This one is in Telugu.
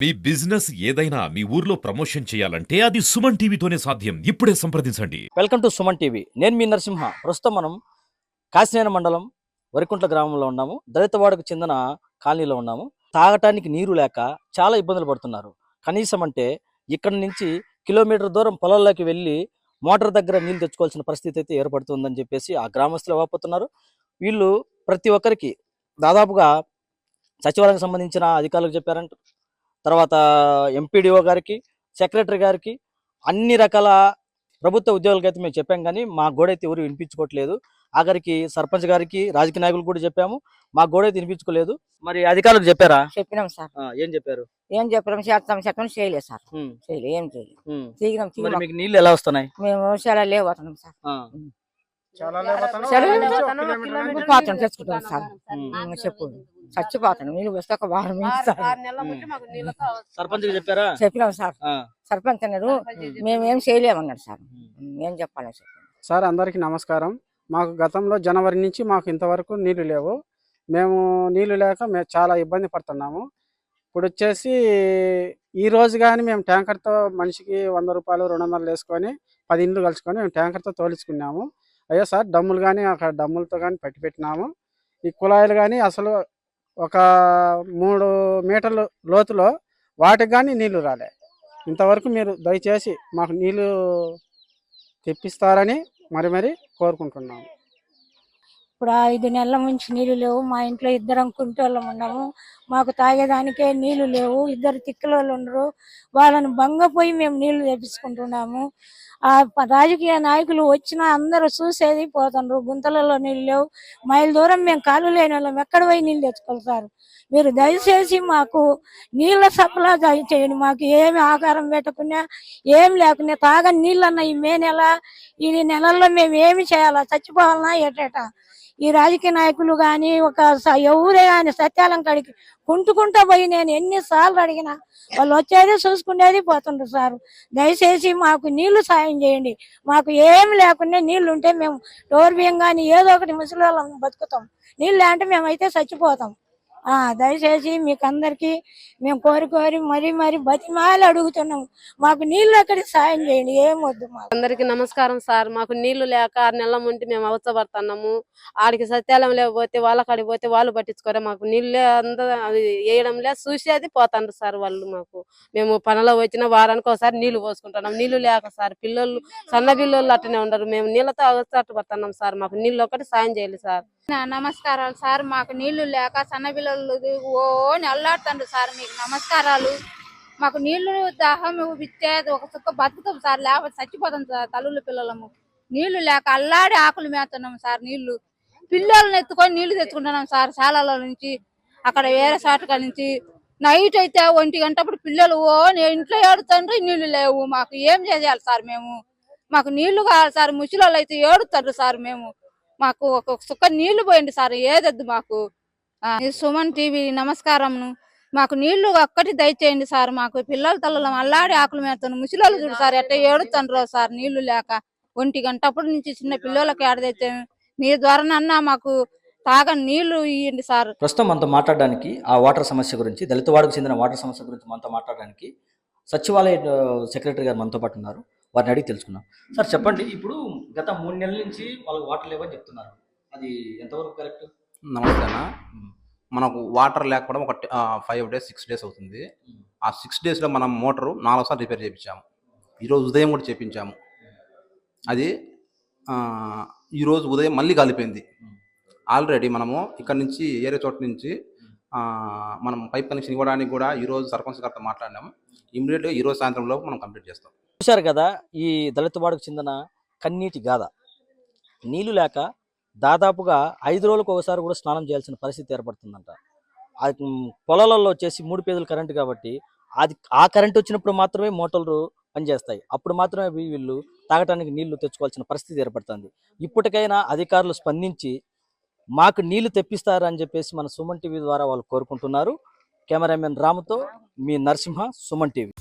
మీ బిజినెస్ ఏదైనా మీ ఊర్లో ప్రమోషన్ చేయాలంటే అది సుమన్ టీవీతోనే సాధ్యం. ఇప్పుడే సంప్రదించండి. Welcome to Suman TV. నేను మీ నరసింహ. ప్రస్తుతం మనం కాశీనేన మండలం వరికుంట్ల గ్రామంలో ఉన్నాము. దళితవాడకు చెందిన కాలనీలో ఉన్నాము. తాగటానికి నీరు లేక చాలా ఇబ్బందులు పడుతున్నారు. కనీసం అంటే ఇక్కడ నుంచి కిలోమీటర్ దూరం పొలాల్లోకి వెళ్ళి మోటార్ దగ్గర నీళ్ళు తెచ్చుకోవాల్సిన పరిస్థితి అయితే ఏర్పడుతుందని చెప్పేసి ఆ గ్రామస్తులు వాపోతున్నారు. వీళ్ళు ప్రతి ఒక్కరికి దాదాపుగా సచివాలయానికి సంబంధించిన అధికారులకు చెప్పారంట. తర్వాత ఎంపీడీఓ గారికి సెక్రటరీ గారికి అన్ని రకాల ప్రభుత్వ ఉద్యోగులకి అయితే మేము చెప్పాం కానీ మా గోడ అయితే ఎవరు వినిపించుకోవట్లేదు. ఆఖరికి సర్పంచ్ గారికి రాజకీయ నాయకులు కూడా చెప్పాము. మా గోడ అయితే వినిపించుకోలేదు. మరి అధికారులకు చెప్పారా? చెప్పినాం సార్. ఆ, ఏం చెప్పారు? ఏం చెప్పినాం చేస్తాం చెప్పడం చేయలేదు సార్. చేయలేదు ఏం చేయలేదు. మీకు నీళ్ళు ఎలా వస్తున్నాయి? మేము చాలా లేవతున్నాం సార్. తెచ్చుకుంటాం సార్. చెప్పు చచ్చిపోతాను. నీళ్ళు వస్తే ఒక వారం అయింది సార్ సర్పంచ్కి చెప్పారా? చెప్పినాం సార్. ఆ, సర్పంచ్ అన్నాడు మేము ఏం చేయలేమన్నాడు సార్. ఏం చెప్పాలి సార్. అందరికీ నమస్కారం. మాకు గతంలో జనవరి నుంచి మాకు ఇంతవరకు నీళ్ళు లేవు. మేము నీళ్ళు లేక మేము చాలా ఇబ్బంది పడుతున్నాము. ఇప్పుడు వచ్చేసి ఈ రోజు కానీ మేము ట్యాంకర్తో మనిషికి వంద రూపాయలు రెండు వందలు వేసుకొని పది ఇండ్లు కలుసుకొని మేము ట్యాంకర్తో తోలుచుకున్నాము. అయ్యో సార్ డమ్ములు కానీ అక్కడ డమ్ములతో కానీ పెట్టి పెట్టినాము ఈ కుళాయిలు కానీ అసలు ఒక మూడు మీటర్లు లోతులో వాటికి కానీ నీళ్ళు రాలే. ఇంతవరకు మీరు దయచేసి మాకు నీళ్ళు తెప్పిస్తారని మరి మరి కోరుకుంటున్నాము. ఇప్పుడు ఐదు నెలల నుంచి నీళ్ళు లేవు. మా ఇంట్లో ఇద్దరం కుంటోళ్ళం ఉన్నాము. మాకు తాగేదానికే నీళ్ళు లేవు. ఇద్దరు తిక్కలోళ్ళు ఉండరు. వాళ్ళని భంగపోయి మేము నీళ్ళు తెప్పించుకుంటున్నాము. ఆ రాజకీయ నాయకులు వచ్చినా అందరూ చూసేది పోతుండ్రు. గుంతలలో నీళ్ళు లేవు. మైల్ దూరం మేము కాలు లేని వాళ్ళం. ఎక్కడ పోయి నీళ్ళు తెచ్చుకుంటారు మీరు దయచేసి మాకు నీళ్ళ సప్లా దయచేయండి మాకు ఏమి ఆకారం పెట్టకుండా ఏం లేకున్నా తాగని నీళ్ళన్న ఈ మే నెల ఈ నెలల్లో మేము ఏమి చేయాలా? చచ్చిపోవాలన్నా ఎటేటా ఈ రాజకీయ నాయకులు కానీ ఒక స- ఎవరే కానీ సత్యాలం కాడికి కుంటుకుంటూ పోయి నేను ఎన్నిసార్లు అడిగినా వాళ్ళు వచ్చేది చూసుకునేది పోతుండ్రు సార్. దయచేసి మాకు నీళ్ళు సాయం చేయండి. మాకు ఏమి లేకుండా నీళ్ళు ఉంటే మేము డోర్ బియ్యం కానీ ఏదో ఒకటి ముసలి వాళ్ళం బతుకుతాం. నీళ్ళు లేంటే మేమైతే చచ్చిపోతాం. దయచేసి మీకు అందరికి మేము కోరి కోరి మరీ మరీ బతిమాలు అడుగుతున్నాం. మాకు నీళ్ళు అక్కడ సాయం చేయండి ఏం వద్దు మాకు. అందరికి నమస్కారం సార్. మాకు నీళ్ళు లేక ఆరు నెలల ముందు మేము అవసరపడుతున్నాము ఆడికి సత్యాలం లేకపోతే వాళ్ళ కాడికి పోతే వాళ్ళు పట్టించుకోరే. మాకు నీళ్ళే అందరూ అది వేయడం లే చూసేది పోతాండ్రు సార్ వాళ్ళు మాకు. మేము పనిలో వచ్చిన వారానికి ఒకసారి నీళ్ళు పోసుకుంటున్నాం. నీళ్ళు లేక సార్ పిల్లలు సన్న పిల్లలు అట్టనే ఉండరు. మేము నీళ్ళతో అవసరపడుతున్నాం సార్. మాకు నీళ్ళు ఒకటి సాయం చేయాలి సార్. నమస్కారాలు సార్. మాకు నీళ్ళు లేక సన్నపిల్లలు ఓ అల్లాడుతుండ్రు సార్ మీకు నమస్కారాలు. మాకు నీళ్ళు దాహం ఇచ్చే ఒక చుక్క బతుకుతాం సార్. లేకపోతే చచ్చిపోతాం సార్ తల్లుల పిల్లలము. నీళ్ళు లేక అల్లాడి ఆకులు మేస్తున్నాం సార్ నీళ్ళు. పిల్లల్ని ఎత్తుకొని నీళ్ళు తెచ్చుకుంటున్నాం సార్ శాలలో నుంచి అక్కడ వేరే చోట నుంచి. నైట్ అయితే ఒంటి గంటప్పుడు పిల్లలు ఓ నేను ఇంట్లో ఏడుతుండ్రు నీళ్ళు లేవు. మాకు ఏం చేయాలి సార్ మేము? మాకు నీళ్ళు కావాలి సార్. ముసలి అయితే ఏడుతారు సార్ మేము. మాకు ఒక సుక్క నీళ్ళు పోయండి సార్ ఏదద్దు మాకు. సుమన్ టీవీ నమస్కారం మాకు నీళ్ళు ఒక్కటి దయచేయండి సార్ మాకు పిల్లల తల్లలో అల్లాడి ఆకులు మేతను. ముసిలోళ్ళు చూడు సార్ ఎట్ట ఏడుతుండ్రో సార్ నీళ్ళు లేక. ఒంటి గంటప్పటి నుంచి చిన్న పిల్లలకి ఆడదైతే మీ ద్వారానన్నా మాకు తాగని నీళ్ళు ఇవ్వండి సార్. ప్రస్తుతం మనతో మాట్లాడడానికి ఆ వాటర్ సమస్య గురించి దళితవాడకు చెందిన వాటర్ సమస్య గురించి మనతో మాట్లాడడానికి సచివాలయ సెక్రటరీ గారు మనతో పాటు ఉన్నారు. వారిని అడిగి తెలుసుకున్నాం సార్ చెప్పండి ఇప్పుడు గత మూడు నెలల నుంచి వాళ్ళకి వాటర్ లేవని చెప్తున్నారు. అది ఎంతవరకు కరెక్ట్? నమస్తే అన్న మనకు వాటర్ లేకపోవడం ఒక ఫైవ్ డేస్ సిక్స్ డేస్ అవుతుంది. ఆ సిక్స్ డేస్లో మనం మోటారు నాలుగు సార్లు రిపేర్ చేయించాము ఈరోజు ఉదయం కూడా చేయించాము అది ఆ, ఈరోజు ఉదయం మళ్ళీ కాలిపోయింది. ఆల్రెడీ మనము ఇక్కడ నుంచి ఏరే చోట నుంచి ఆ, మనం పైప్ కనెక్షన్ ఇవ్వడానికి కూడా ఈరోజు సర్పంచ్ గారితో మాట్లాడినాము. ఇమీడియట్గా ఈరోజు సాయంత్రం లోపు మనం కంప్లీట్ చేస్తాం. చూశారు కదా ఈ దళితవాడకు చెందిన కన్నీటి గాథ నీళ్ళు లేక దాదాపుగా ఐదు రోజులకు ఒకసారి కూడా స్నానం చేయాల్సిన పరిస్థితి ఏర్పడుతుందంట. అది పొలాలలో వచ్చేసి మూడు పేజీల కరెంటు కాబట్టి అది ఆ కరెంట్ వచ్చినప్పుడు మాత్రమే మోటార్లు పనిచేస్తాయి. అప్పుడు మాత్రమే వీళ్ళు తాగటానికి నీళ్ళు తెచ్చుకోవాల్సిన పరిస్థితి ఏర్పడుతుంది. ఇప్పటికైనా అధికారులు స్పందించి మాకు నీళ్ళు తెప్పిస్తారని చెప్పేసి మన సుమన్ టీవీ ద్వారా వాళ్ళు కోరుకుంటున్నారు. కెమెరామెన్ రాముతో మీ నరసింహ సుమన్ టీవీ.